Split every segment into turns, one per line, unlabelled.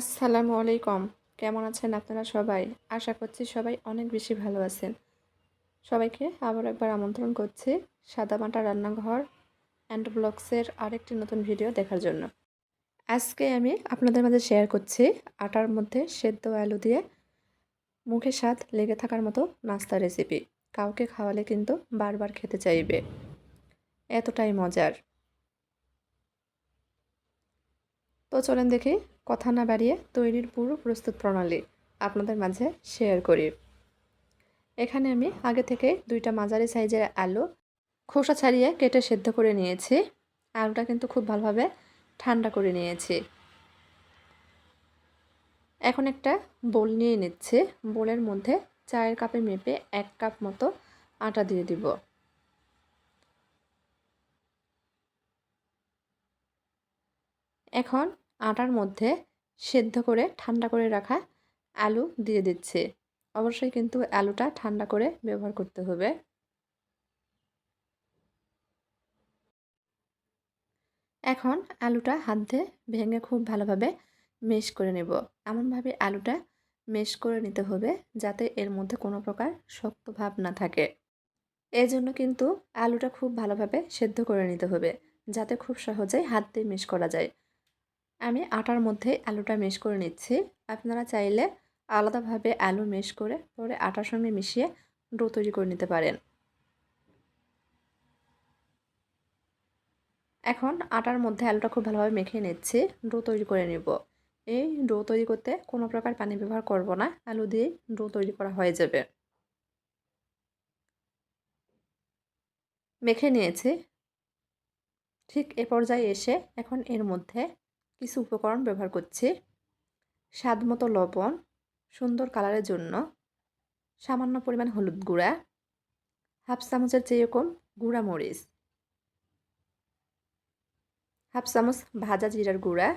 আসসালামু আলাইকুম। কেমন আছেন আপনারা সবাই? আশা করছি সবাই অনেক বেশি ভালো আছেন। সবাইকে আবার একবার আমন্ত্রণ করছি সাদামাটা রান্নাঘর অ্যান্ড ব্লগসের আরেকটি নতুন ভিডিও দেখার জন্য। আজকে আমি আপনাদের মাঝে শেয়ার করছি আটার মধ্যে সেদ্ধ আলু দিয়ে মুখে স্বাদ লেগে থাকার মতো নাস্তা রেসিপি কাউকে খাওয়ালে কিন্তু বারবার খেতে চাইবে। এতটাই মজার। তো চলেন দেখি কথা না বাড়িয়ে তৈরির পুরো প্রস্তুত প্রণালী আপনাদের মাঝে শেয়ার করি। এখানে আমি আগে থেকে দুইটা মাঝারি সাইজের আলু খোসা ছাড়িয়ে কেটে সেদ্ধ করে নিয়েছি। আলুটা কিন্তু খুব ভালোভাবে ঠান্ডা করে নিয়েছি। এখন একটা বোল নিয়ে নিচ্ছে। বোলের মধ্যে চায়ের কাপে মেপে এক কাপ মতো আটা দিয়ে দিব। এখন আটার মধ্যে সেদ্ধ করে ঠান্ডা করে রাখা আলু দিয়ে দিচ্ছে। অবশ্যই কিন্তু আলুটা ঠান্ডা করে ব্যবহার করতে হবে। এখন আলুটা হাত দিয়ে ভেঙে খুব ভালোভাবে মেশ করে নেব। এমনভাবে আলুটা মেশ করে নিতে হবে যাতে এর মধ্যে কোনো প্রকার শক্ত ভাব না থাকে। এই জন্য কিন্তু আলুটা খুব ভালোভাবে সেদ্ধ করে নিতে হবে যাতে খুব সহজেই হাত দিয়ে মেশ করা যায়। আমি আটার মধ্যে আলুটা মেশ করে নিচ্ছি। আপনারা চাইলে আলাদাভাবে আলু মেশ করে পরে আটার সঙ্গে মিশিয়ে ডো তৈরি করে নিতে পারেন। এখন আটার মধ্যে আলুটা খুব ভালোভাবে মেখে নিচ্ছি, ডো তৈরি করে নেব। এই ডো তৈরি করতে কোনো প্রকার পানি ব্যবহার করব না, আলু দিয়ে ডো তৈরি করা হয়ে যাবে। মেখে নিয়েছি। ঠিক এ পর্যায়ে এসে এখন এর মধ্যে কিছু উপকরণ ব্যবহার করছি। স্বাদ মতো লবণ, সুন্দর কালারের জন্য। সামান্য পরিমাণ হলুদ গুঁড়া। হাফ চামচের চেয়ে কম গুঁড়া মরিচ। হাফ চামচ ভাজা জিরার গুঁড়া।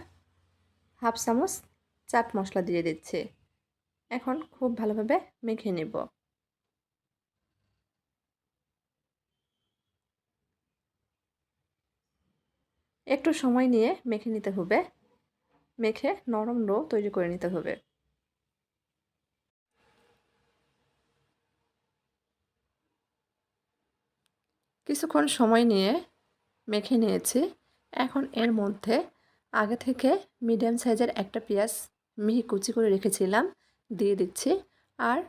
হাফ চামচ চাট মশলা দিয়ে দিচ্ছে। এখন খুব ভালোভাবে মেখে নেব। একটু সময় নিয়ে মেখে নিতে হবে। মেখে নরম ডো তৈরি করে নিতে হবে। কিছুক্ষণ সময় নিয়ে মেখে নিয়েছি। এখন এর মধ্যে আগে থেকে মিডিয়াম সাইজের একটা পেঁয়াজ মিহি কুচি করে রেখেছিলাম, দিয়ে দিচ্ছি। আর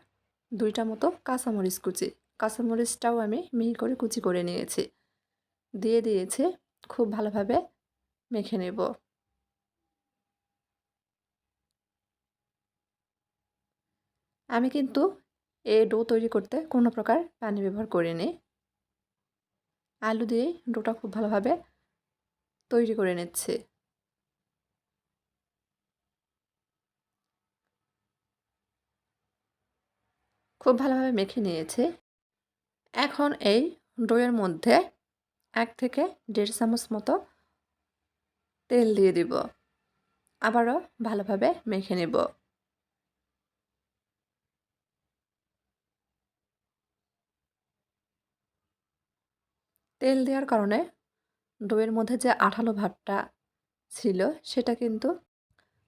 দুইটা মতো কাঁচামরিচ কুচি। কাঁচামরিচটাও আমি মিহি করে কুচি করে নিয়েছি। দিয়ে দিয়েছি খুব ভালোভাবে মেখে নেব। আমি কিন্তু এই ডো তৈরি করতে কোনো প্রকার পানি ব্যবহার করিনি। আলু দিয়ে ডোটা খুব ভালোভাবে তৈরি করে নিচ্ছি। খুব ভালোভাবে মেখে নিয়েছে। এখন এই ডোয়ের মধ্যে এক থেকে দেড় চামচ মতো তেল দিয়ে দিব। আবারও ভালোভাবে মেখে নেব। তেল দেওয়ার কারণে ডোয়ের মধ্যে যে আঠালো ভাবটা ছিল, সেটা কিন্তু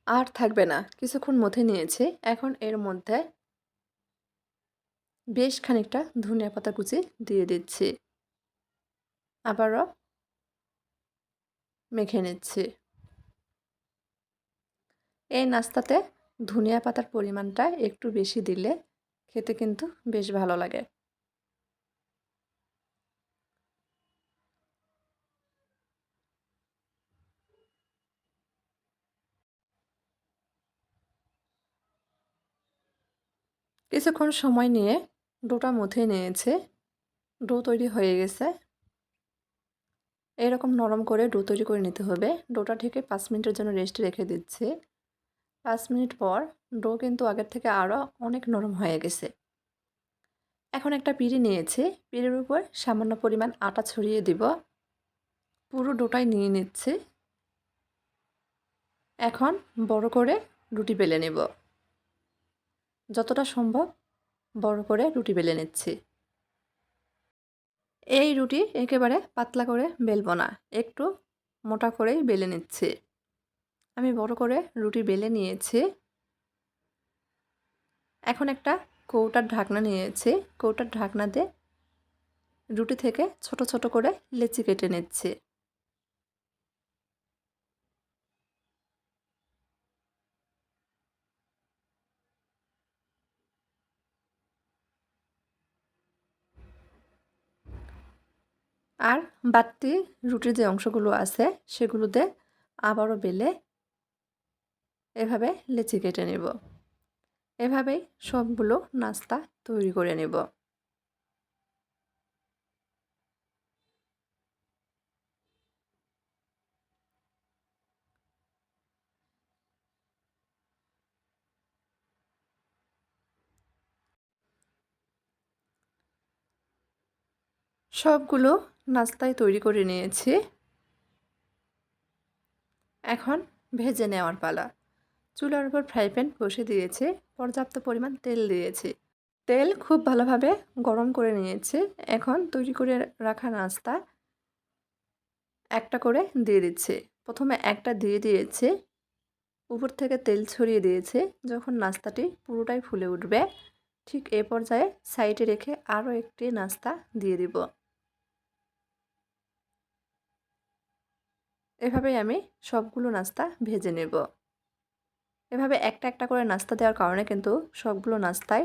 আর থাকবে না। কিছুক্ষণ মধ্যে নিয়েছি। এখন এর মধ্যে বেশ খানিকটা ধনিয়া পাতা কুচি দিয়ে দিচ্ছি। আবারও মেখে নিচ্ছি। এই নাস্তাতে ধনিয়া পাতার পরিমাণটা একটু বেশি দিলে খেতে কিন্তু বেশ ভালো লাগে। কিছুক্ষণ সময় নিয়ে ডোটা মথে নিয়েছে। ডো তৈরি হয়ে গেছে। এরকম নরম করে ডো তৈরি করে নিতে হবে। ডোটা থেকে পাঁচ মিনিটের জন্য রেস্টে রেখে দিচ্ছে। পাঁচ মিনিট পর ডো কিন্তু আগের থেকে আরও অনেক নরম হয়ে গেছে। এখন একটা পিড়ি নিয়েছি। পিড়ির উপর সামান্য পরিমাণ আটা ছড়িয়ে দিব। পুরো ডোটাই নিয়ে নিচ্ছে। এখন বড় করে রুটি বেলে নেব। যতটা সম্ভব বড় করে রুটি বেলে নিচ্ছি। এই রুটি একেবারে পাতলা করে বেলবো না, একটু মোটা করেই বেলে নিচ্ছি। আমি বড় করে রুটি বেলে নিয়েছি। এখন একটা কৌটার ঢাকনা নিয়েছি। কৌটার ঢাকনাতে রুটি থেকে ছোট ছোট করে লেচি কেটে নিচ্ছি। আর বাড়তি রুটির যে অংশগুলো আছে সেগুলোতে আবারও বেলে এভাবে লেচি কেটে নেব। এভাবেই সবগুলো নাস্তা তৈরি করে নেব। সবগুলো নাস্তায় তৈরি করে নিয়েছি। এখন ভেজে নেওয়ার পালা। চুলার উপর ফ্রাই প্যান বসে দিয়েছি। পর্যাপ্ত পরিমাণ তেল দিয়েছি। তেল খুব ভালোভাবে গরম করে নিয়েছি। এখন তৈরি করে রাখা নাস্তা একটা করে দিয়ে দিচ্ছি। প্রথমে একটা দিয়ে দিয়েছি। উপর থেকে তেল ছড়িয়ে দিয়েছি। যখন নাস্তাটি পুরোটাই ফুলে উঠবে, ঠিক এ পর্যায়ে সাইডে রেখে আরও একটি নাস্তা দিয়ে দিব। এভাবেই আমি সবগুলো নাস্তা ভেজে নেব। এভাবে একটা একটা করে নাস্তা দেওয়ার কারণে কিন্তু সবগুলো নাস্তায়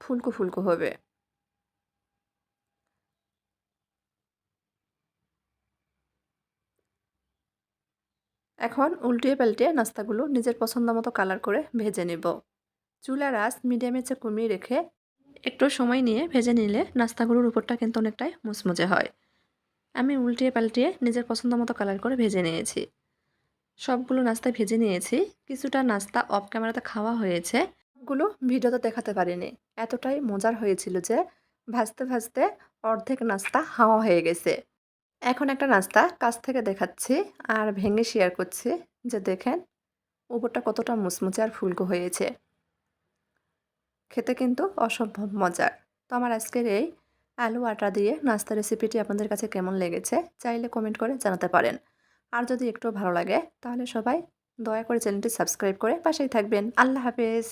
ফুলকো ফুলকো হবে। এখন উল্টিয়ে পাল্টে নাস্তাগুলো নিজের পছন্দ মতো কালার করে ভেজে নেব। চুলার আঁচ মিডিয়ামে চেয়ে কমিয়ে রেখে একটু সময় নিয়ে ভেজে নিলে নাস্তাগুলোর উপরটা কিন্তু অনেকটাই মুচমুচে হয়। আমি উল্টিয়ে পাল্টিয়ে নিজের পছন্দ মতো কালার করে ভেজে নিয়েছি। সবগুলো নাস্তা ভেজে নিয়েছি। কিছুটা নাস্তা অফ ক্যামেরাতে খাওয়া হয়েছে। গুলো ভিডিওতে দেখাতে পারিনি। এতটাই মজার হয়েছিল যে ভাজতে ভাজতে অর্ধেক নাস্তা হাওয়া হয়ে গেছে। এখন একটা নাস্তা কাছ থেকে দেখাচ্ছি আর ভেঙে শেয়ার করছি যে দেখেন, উপরটা কতটা মুচমুচে আর ফুলকো হয়েছে। খেতে কিন্তু অসম্ভব মজার। তো আমার আজকের এই আলু আটা দিয়ে নাস্তা রেসিপিটি আপনাদের কাছে কেমন লেগেছে চাইলে কমেন্ট করে জানাতে পারেন। আর যদি একটু ভালো লাগে, তাহলে সবাই দয়া করে চ্যানেলটি সাবস্ক্রাইব করে পাশেই থাকবেন। আল্লাহ হাফেজ।